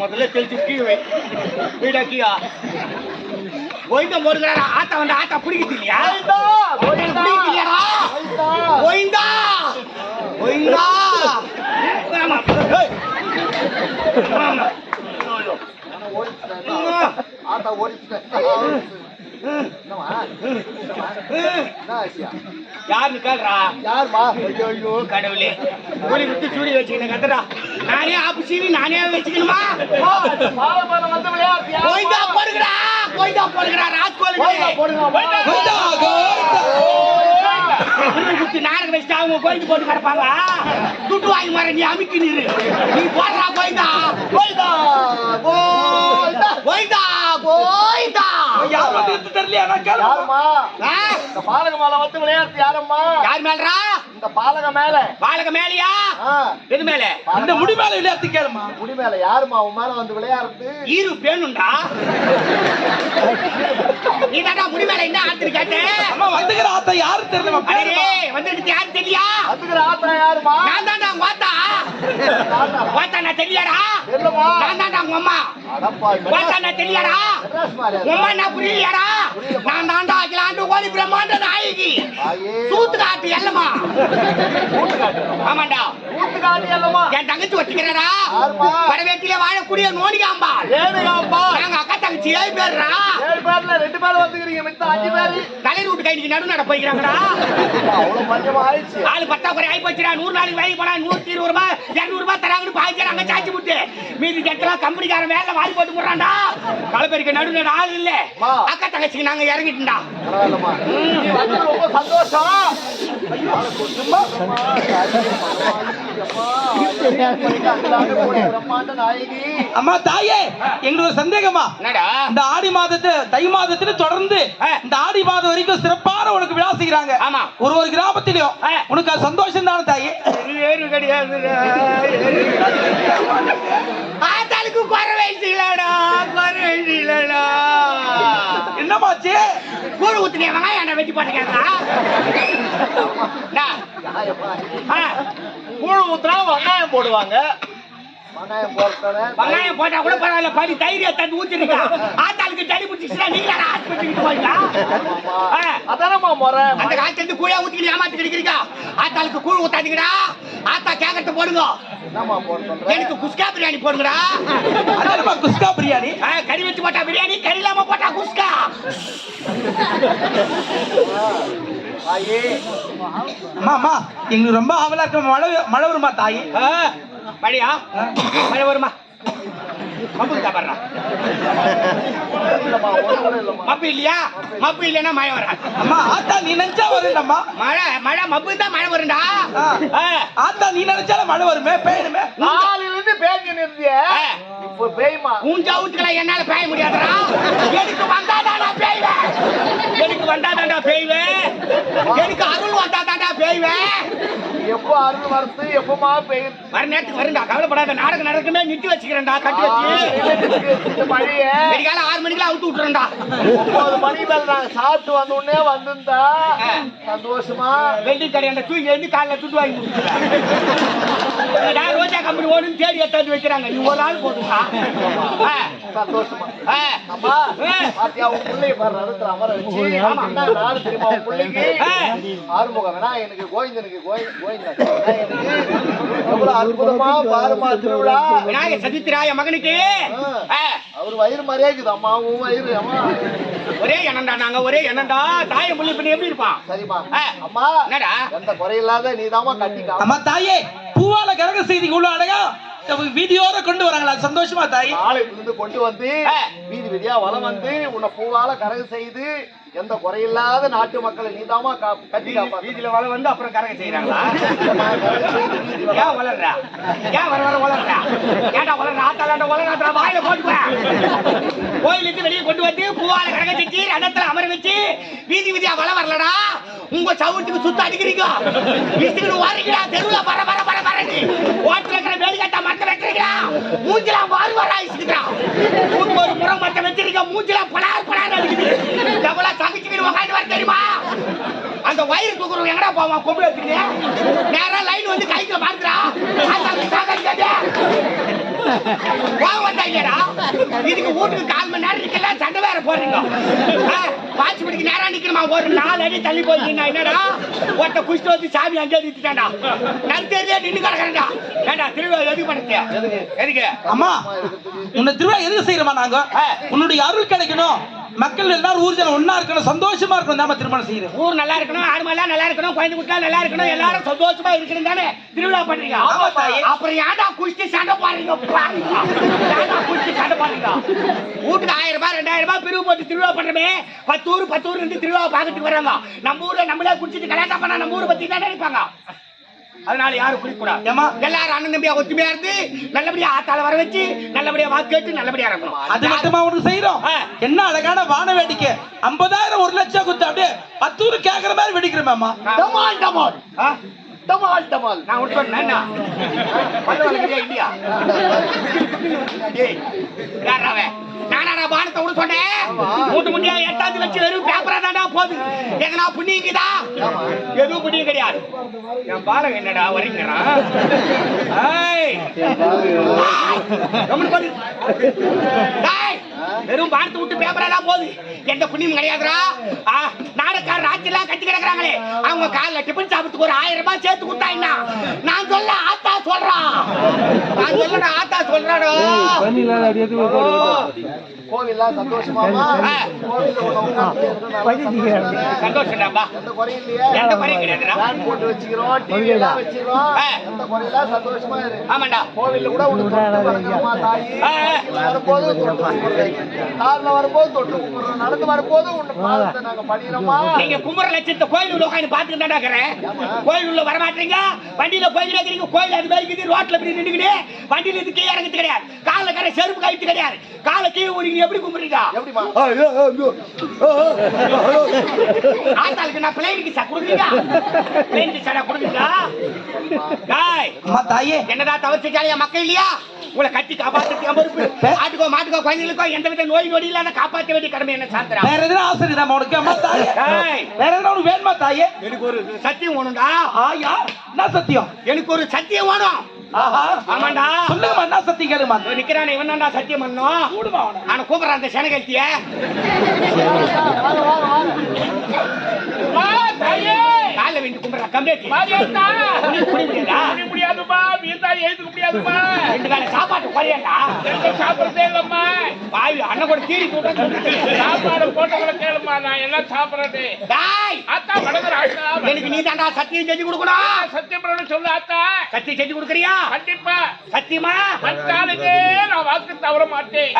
முதல்ல தெளிச்சு கீழே வை வீடா கீழா கோயிந்த முருகிறாரா ஆத்தா வந்து ஆத்தா பிடிக்குது இல்லையா பிடிக்குது. ஆமா. ஆனா ஓடிச்சுட்டேன். ஆத்தா ஓடிச்சுட்டேன். யாருன்னு கேக்குறா யாரும்மா? ஐயோ கடவுளே கூலி விட்டு சூடி வச்சுக்கணும் கத்துடா நானே சீவி நானே வச்சுக்கணுமா? கோயிந்தா போடுகிறா கோயிந்தா போடுகிறா ராஜ்கோல் போடுங்க, அம்மா. குத்தி நாடகம் வச்சுட்டு அவங்க கோயிந்து போட்டு கிடப்பாங்க. துட்டு வாங்கி மாற நீ அமுக்கி நீ போடுறா பாலக மேல வந்து விளையாட்டு யாரம்மா? யார் மேலரா இந்த பாலக மேல. பாலக மேலையா? எது மேல? இந்த முடி மேல விளையாட்டு கேளுமா? முடி மேல யாரும்மா உன் மேல வந்து விளையாடுறது. ஈரு பேணுண்டா? நீ தாண்டா முடி மேல என்ன ஆத்துரு கேட்ட? அம்மா வந்துக்கிற ஆத்தா யாரு தெரியல அடே வந்துட்டு யாரு தெரியா அதுக்குற ஆத்தா யாரும்மா நான் தாண்டா உங்க வாத்தா ஆத்தா. வாத்தா நான் தெரியாடா தெரியலம்மா நான் தாண்டா உங்க அம்மா. வாத்தா நான் உங்க அம்மா நான் புரியலையாடா? நான் தாண்டா அகிலாண்டு கோடி பிரம்மாண்ட நாயகி. ஆயே. சூத்து காட்டு எல்லமா ஆமாண்டா. ஊத்து காட்டி அல்லம்மா என் தங்கச்சி யாரும்மா? வரவேட்டில வாழக்கூடிய நோனிகாம்பா ஏனுகாம்பா. தங்கச்சி ஏழு பேர்ரா ஏழு பேர்ல ரெண்டு பேர் வந்துக்கிறீங்க மித்த அஞ்சு பேரு. தலைவர் வீட்டு கைக்கு நடு நட போய்க்கிறாங்கடா. அவ்வளவு மஞ்சமா ஆயிடுச்சு. ஆளு பத்தாக்குறை ஆகி போச்சுடா. நூறு நாளைக்கு வேலைக்கு போனா நூத்தி இருபது ரூபாய் இருநூறு ரூபாய் தராங்கன்னு பாய்ச்சி அங்க சாச்சி விட்டு மீதி ஜட்டெல்லாம் கம்பெனிக்காரன் வேலை வாங்கி போட்டு போடுறான்டா. களப்பெருக்க நடுவில் ஆள் இல்ல. அக்கா தங்கச்சிக்கு நாங்க வந்து ரொம்ப சந்தோஷம். அம்மா, தாயே, ஒரு சந்தேகமா என்னடா? இந்த ஆடி மாதத்து தை மாதத்துல தொடர்ந்து. இந்த ஆடி மாதம் வரைக்கும் சிறப்பான உனக்கு விழா செய்கிறாங்க. ஆமா. ஒரு ஒரு கிராமத்திலயும். உனக்கு அது சந்தோஷம் தானே தாயே ஏறு கிடையாது. ஆத்தாளுக்கு குறை வயசுலடா குறை வயசுலடா கூழ் என்ன வெட்டி போட்டுக்கிறா யாயப்பா, கூழ் ஊத்துனா வெங்காயம் போடுவாங்க. வெங்காயம் போட்டா கூட பரவாயில்ல படி தைரிய தந்து ஊத்திருக்கா ஆத்தாளுக்கு தடி பிடிச்சிச்சுனா நீங்க ஆஸ்பத்திரிக்கு போயிடலாம் ஆ. அதானம்மா முறை? அந்த காலத்துல இருந்து கூழா ஊத்திக்கிட்டு ஏமாத்தி கிடைக்கிறீங்க ஆத்தாளுக்கு கூழ் ஊத்தாதீங்கடா. ஆத்தா கேக்கட்டு போடுங்க. எனக்கு குஸ்கா பிரியாணி போடுங்கடா. குஸ்கா பிரியாணி? கறி வச்சு போட்டா பிரியாணி கறி இல்லாம போட்டா குஸ்கா. அம்மா அம்மா எங்களுக்கு ரொம்ப ஆவலா இருக்கு மழை மழை வருமா தாயே? மழையா மழை வருமா? மப்பு இல்லம்மா மப்பு இல்லையா? மப்பு இல்லைன்னா மழை வராது. அம்மா ஆத்தா நீ நினைச்சா வருண்டம்மா மழை மழை மப்பு தான் மழை வரும்டா? ஆத்தா நீ நினைச்சாலும் மழை வருமே பெய்யணுமே நாளையில இருந்து பேஞ்சு நிறுத்திய. இப்போ உன் ஜவுத்துக்கெல்லாம் என்னால பேய முடியாதுடா. எனக்கு பேய்வேன் எனக்கு வந்தாதாடா பேய்வேன் எனக்கு அருள் வந்தாதாடா பேய்வேன் எப்போ அருள் வரது எப்பமா பெய்யுது வர நேரத்துக்கு வருண்டா கவலைப்படாத நாடகம் நடக்குமே நிறுத்தி வச்சுக்கிறேன்டா கட்டி வச்சு. மழைய வெடிகால ஆறு மணிக்கெல்லாம் அவுத்து விட்டுறேன்டா. ஒன்பது மணி மேல நாங்க சாப்பிட்டு வந்த உடனே வந்திருந்தா. சந்தோஷமா? வெள்ளி கடை அந்த தூங்கி எழுந்து காலைல துட்டு வாங்கி கொடுத்துருவேன் நான் ரோஜா கம்பெனி ஓடுன்னு தேடி எடுத்தாந்து வைக்கிறாங்க. நீ ஒரு ஆள் ஆ, சந்தோஷமா. அம்மா. பாத்தியா உன் பிள்ளைய பாரு நடுத்துல அமர வச்சு. ஆமா. என்ன நாடு தெரியுமா உன் பிள்ளைக்கு ஆ. ஆறுமுகம் வேணா எனக்கு கோவிந்தனுக்கு எவ்வளவு அற்புதமா பாருமா திருவிழா. விநாயகர் சதுர்த்திரா என் மகனுக்கு அவர் வயிறு மாதிரியே இருக்குது அம்மா உன் வயிறு அம்மா. ஒரே எண்ணம்டா நாங்க ஒரே எண்ணம்டா. தாய முள்ளி பண்ணி எப்படி இருப்பான்? சரிம்மா. அம்மா என்னடா? எந்த குறையில்லாத நீதாம்மா கட்டி கா அம்மா தாயே பூவால கரக செய்தி இவ்வளவு அழகா. வீதியோட கொண்டு வராங்களா? சந்தோஷமா தாய். கொண்டு வந்து வீதி வீதியா வலம் வந்து உன்னை பூவால கரகு செய்து எந்த குறையில்லாத நாட்டு மக்களை நீதாம்மா கா- கட்டி வீதியில வள வந்து அப்புறம் கரக செய்யறாங்களா ஏன் வளர்றா? ஏன் வர வர வளர்றா? ஏன்டா வளர்ற? ஆத்தாலாண்ட வளர்றா வாயில போட்டுப்பேன் கோயிலுக்கு வெளியே கொண்டு வந்து பூவால கரக செஞ்சு ரதத்துல அமர வச்சு வீதி வீதியா வள வரலடா. உங்க சவுட்டுக்கு சுத்த அடிக்கிறீங்க. இஷ்டத்துக்கு வாரீங்களா தெருவுல பர பர பர பரன்னு ஓட்டுல இருக்கிற வேலிகட்டா மத்த வைக்கிறீங்களா மூஞ்சிலாம் வாரு வரா இசுக்குறா ஒரு முறை மத்த வச்சிருக்க மூஞ்சிலாம் பலார் பலார் அடிக்குது. எவ்வளவு தகுச்சிக்கிட்டு உக்காந்து வர தெரியுமா? அந்த வயிறு தூக்குறவங்க எங்கடா போவான்? கொம்பு வச்சுக்கிட்டு. நேரா லைன் வந்து கைக்கு பாக்குறா கோவம் இதுக்கு வீட்டுக்கு கால் மணி நேரம் நிக்கல சண்டை வேற போடுறீங்க. வாட்ச் பிடிக்க நேரம் நிக்கணுமா? ஒரு நாலு அடி தள்ளி போய் என்னடா? ஒருத்த குஷ்டு வந்து சாமி அங்கே நிறுத்திட்டாண்டா நான் தெரியல நின்று கிடக்கிறேன்டா. திருவிழா எதுக்கு அம்மா உன்னை திருவிழா எதுக்கு செய்யறோமா நாங்க. உன்னுடைய அருள் கிடைக்கணும். மக்கள் எல்லாரும் ஊர்ஜனம் ஒண்ணா இருக்கணும் சந்தோஷமா இருக்கணும் நாம திருமணம் செய்யறோம் ஊர் நல்லா இருக்கணும் ஆடுமெல்லாம் நல்லா இருக்கணும் குழந்தை குட்டா நல்லா இருக்கணும் எல்லாரும் சந்தோஷமா இருக்கணும் தானே திருவிழா பண்றீங்க. அப்புறம் ஏன்டா குஷ்டி சண்டை பாருங்க. ஏன்டா குஷ்டி சண்டை பாருங்க வீட்டுக்கு ஆயிரம் ரூபாய் ரெண்டாயிரம் ரூபாய் பிரிவு போட்டு திருவிழா பண்றமே. பத்து ஊர் பத்து ஊர் இருந்து திருவிழா பார்த்துட்டு வராங்க நம்ம ஊர்ல நம்மளே குடிச்சிட்டு கல்யாணம் பண்ணா நம்ம ஊரை பத்தி தான் நினைப்பாங்க. அதனால யாரும் குடிக்கூடாது ஏம்மா? எல்லாரும் அண்ணன் தம்பியா ஒத்துமையா இருந்து நல்லபடியா ஆத்தால வர வச்சு நல்லபடியா வாக்கு கேட்டு நல்லபடியா இருக்கணும் அது மட்டுமா உனக்கு செய்யறோம். என்ன அழகான வான வேடிக்கை. ஐம்பதாயிரம் ஒரு லட்சம் கொடுத்து அப்படியே பத்து கேக்குற மாதிரி வெடிக்கிறோமேம்மா டமால் டமால்? டமால் நான் உன் சொன்னேன் இல்லையா? நானாடா பானத்தை விட சொன்னேன்? மூட்டு முட்டியா எட்டாந்து வச்சு வெறும் பேப்பரா தான்டா போகுது. எங்கனா புண்ணியங்குதா? எதுவும் புண்ணியம் கிடையாது. என் பாலம் என்னடா வரைங்கிறான்? ஏய், வெறும் பானத்தை விட்டு பேப்பரா தான் போகுது. எந்த புண்ணியம் கிடையாதுடா. ஆ, நாடகார ராஜ்யெல்லாம் கட்டி கிடக்குறாங்களே. அவங்க காலைல டிபன் சாப்பிட்டுக்கு ஒரு ஆயிரம் ரூபாய் சேர்த்து கொடுத்தாங்கன்னா நான் சொல்ல ஆத்தா சொல்றான் நான் சொல்லடா ஆத்தா சொல்றாடா கோவில்லாம் சந்தோஷம்? தானே? சந்தோஷம்டாப்பா எந்த குறையும் இல்லையே. எந்த குறையும் கிடையாதுடா. ஃபேன் போட்டு வச்சுக்கிறோம் டிவி எல்லாம் வச்சுக்கிறோம். ஆ. எந்த குறையில சந்தோஷமா இரு. ஆமாண்டா. கோவில்ல கூட உனக்கு வணங்குறோமா தாயி? வரும்போது கார்ல வரும்போது தொட்டு கும்பிடுறோம் நடந்து வரும்போது உன்னை பாதத்தை நாங்க கும்புற லட்சத்தை கோயில் உள்ள உட்காந்து பாத்துட்டு தான்டா இருக்கிறேன் கோயில் உள்ள வர மாட்டீங்க வண்டியில போய்கிட்டே இருக்கீங்க கோயில் அது மாதிரி ரோட்ல இப்படி நின்னுக்கிட்டு வண்டியில இருந்து கீழே இறங்குறது கிடையாது. கால கரை செருப்பு கழித்து கிடையாது. காலை கீழே ஊடிங்க எப்படி கும்பிடுறீங்க எப்படிமா ஆத்தாளுக்கு நான் பிளைனுக்கு சா கொடுக்குறீங்க சடா டேய் அம்மா தாயே. என்னடா என் மக்கள் இல்லையா? உங்களை கட்டி என் பொறுப்பு. ஆட்டுக்கோ மாட்டுக்கோ குழந்தைகளுக்கோ எந்த வித நோய் நொடி இல்லாத காப்பாற்ற வேண்டிய கடமை என்ன சாந்திரா வேற எதுனா ஆசை இருக்குதாம்மா உனக்கு? அம்மா தாயே. வேற எதுனா உனக்கு வேணுமா தாயே? எனக்கு ஒரு சத்தியம் வேணும்டா. ஆயா என்ன சத்தியம்? எனக்கு ஒரு சத்தியம் வேணும். ஆமாண்டா. சொல்லுங்கம்மா என்ன சத்தியம் கேளுமா நிக்கிறானே சத்தியம் பண்ணணும் கூடுமா ஆனா கூப்பிடுறான் அந்த செனகழ்த்திய காலைல வேண்டி கும்பிடுறான் கம்பேத்தி குடி முடியாதா முடியாதுமா வீட்டா எழுதுக்க முடியாதுமா ரெண்டு வேலை சாப்பாட்டு குறையண்டா. சாப்பிடுறதே அண்ணன் கூட தீரி சாப்பாடு போட்டவங்கள கேளுமா நான் என்ன சாப்பிடுறது? டாய்! அத்தா வடகர் ஆட்டா எனக்கு நீ தாண்டா சத்தியம் செஞ்சு கொடுக்கணும். சத்தியபிரமணம் சொல்லு அத்தா. சத்தியம் செஞ்சு கொடுக்குறியா? கண்டிப்பா. சத்தியமா? அத்தாளுக்கே நான் வாக்கு தவற மாட்டேன்.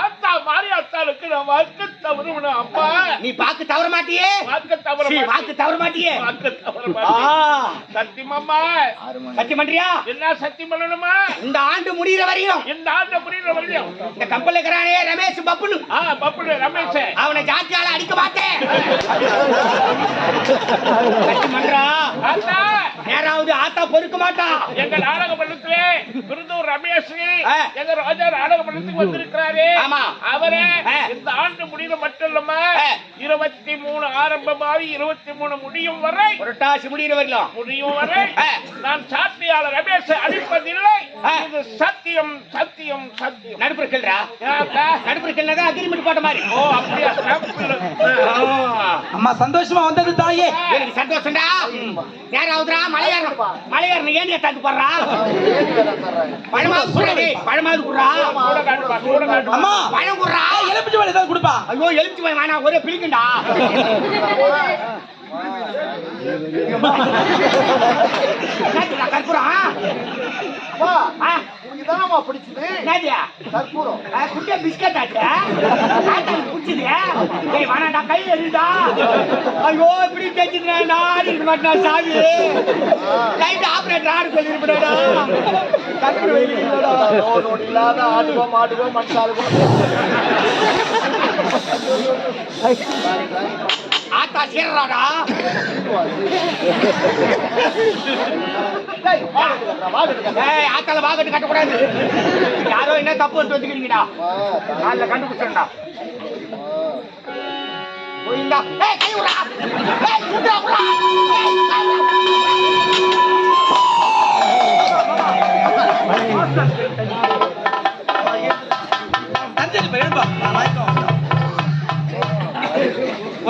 ஆத்தா மாறி அத்தாளுக்கு நான் வாக்கு தவறுவேன் அப்பா. நீ பாக்கு தவற மாட்டியே? வாக்கு தவற வாக்கு தவற மாட்டியே? வாக்கு தவற ஆ, மாட்டேன். சத்தியமாம்மா. சத்தியம் பண்றியா? என்ன சத்தியம் பண்ணணுமா? இந்த ஆண்டு முடியிற வரையும் இந்த ஆண்ட புரியுற வரையும். இந்த கப்பல் இருக்கிறானே ரமேஷ் பப்புனு. ஆ பப்புடு ரமேஷ். அவனை ஜாத்தியால அடிக்க மாட்டேன் சத்தியம் பண்றா நேராவது ஆத்தா பொறுக்க மாட்டான் எங்க நாடக பள்ளத்திலே விருந்தூர் ரமேஷ். எங்க ராஜா நாடக பள்ளத்துக்கு வந்திருக்கிறாரு ஆமா. அவரே. இந்த ஆண்டு முடிவு மட்டும் இல்லாம. இருபத்தி மூணு ஆரம்பமாகி இருபத்தி மூணு முடியும் வரை புரட்டாசி முடியிற வரலாம் முடியும் வரை. நான் சாட்சியாளர் ரமேஷ் அடிப்பதில்லை ஆ. இது சத்தியம் சத்தியம் சத்தியம் நடுப்புற? நடுப்புற அக்ரிமெண்ட் போட்ட மாதிரி ஓ அப்படியா. அம்மா சந்தோஷமா வந்தது தாயே எனக்கு சந்தோஷம்டா நேராவதுரா மலையாரம் மலையாரம் ஏன் தந்து போடுறா? பழமாவது குடுறா பழமாவது குடுறா. அம்மா. பழம் குடுறா. எலுமிச்சு ஏதாவது கொடுப்பா. ஐயோ எலுமிச்சு போய் வேணா ஒரே பிடிக்குண்டா கற்பூரம் தானம்மா பிடிச்சது? என்னது? கற்பூரம். குட்டியா பிஸ்கட் ஆச்சு? பிடிச்சது? ஏய் வேணாண்டா கையில இருந்தா ஐயோ இப்படி தெரிஞ்சதுடா நான் இருக்க மாட்டேன் சாமி லைட் ஆபரேட்டர் ஆடு சொல்லிருப்படா கற்பூரம் வைக்கிறீங்களா நோய் நொடி இல்லாத ஆடுவோம் மனுஷாளுக்கும் ஆத்தா சீரறாடா ஆத்தால வாகட்டு கட்டக்கூடாது யாரோ என்ன தப்பு எடுத்து வச்சுக்கிறீங்கடா. வா, காலைல கண்டுபிடிச்சா போயிந்தா ஏய் கை விடா ஏய் சுண்டா விடா ஏய், கை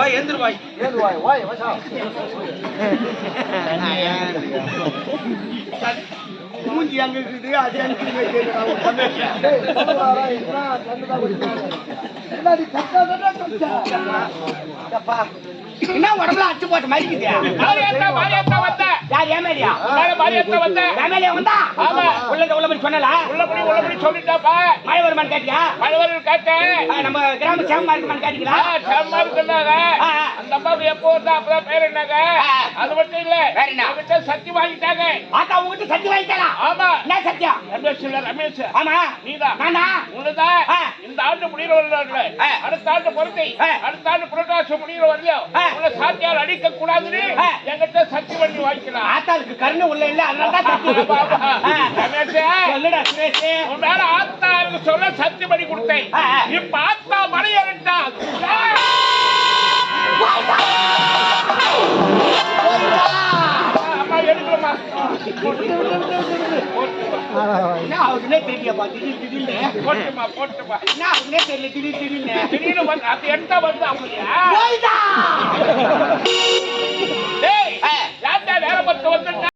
வாய் எந்திரு வாய். ஏது வாய் வாய் வசம் மூஞ்சி அங்க இருக்குது? அது அங்க இருக்குது? என்ன உடம்புல அச்சு போட்ட மாதிரி இருக்குது யார் ஏமேலியா ஏமேலியா வந்தா? ஆமா. உள்ளத உள்ள போய் சொன்னல? உள்ளபடி உள்ளபடி சொல்லிட்டாப்பா. மழை வருமான்னு கேட்டியா பழவர்கள் கேட்டேன் நம்ம கிராம சேமமா இருக்குமான்னு கேட்டீங்களா? செம்ம இருக்குன்னாங்க. அந்த அம்மாவுக்கு எப்போ வந்தா அப்பதான் பேர் என்னங்க. அது மட்டும் இல்ல. வேற என்ன? என்கிட்ட சத்தி வாங்கிட்டாங்க. உங்ககிட்ட சத்தி வாங்கிட்டாளா ஆமா. என்ன ரமேஷ் இல்ல ரமேஷ். ஆமா. நீதான் நானா? உன்னதான் ஆ. இந்த ஆண்டு வருடாங்களே ஆ. அடுத்த ஆண்டு பொறுத்தை ஆ. அடுத்த ஆண்டு புரட்டாசி முடியிற வரலையோ சாத்தியால் அடிக்க கூடாதுன்னு. என்கிட்ட சத்தி பண்ணி வாங்கிக்கலாம். ஆத்தாளுக்கு கருணை உள்ள இல்ல அதனால உன் மேல ஆத்தாருக்கு சொல்ல சத்தி பண்ணி கொடுத்தேன். இப்ப ஆத்தா மலை ஏறிட்டா அம்மா எடுக்கலாமா என்ன அவருக்குனே தெரியலப்பா. திடீர் திடீர்னு. போட்டுமா போட்டுமா. என்ன அவருக்குனே தெரியல. திடீர் திடீர்னு. திடீர்னு வந்து அது எடுத்தா வந்து. யார்டா பார்த்து வந்துட்டா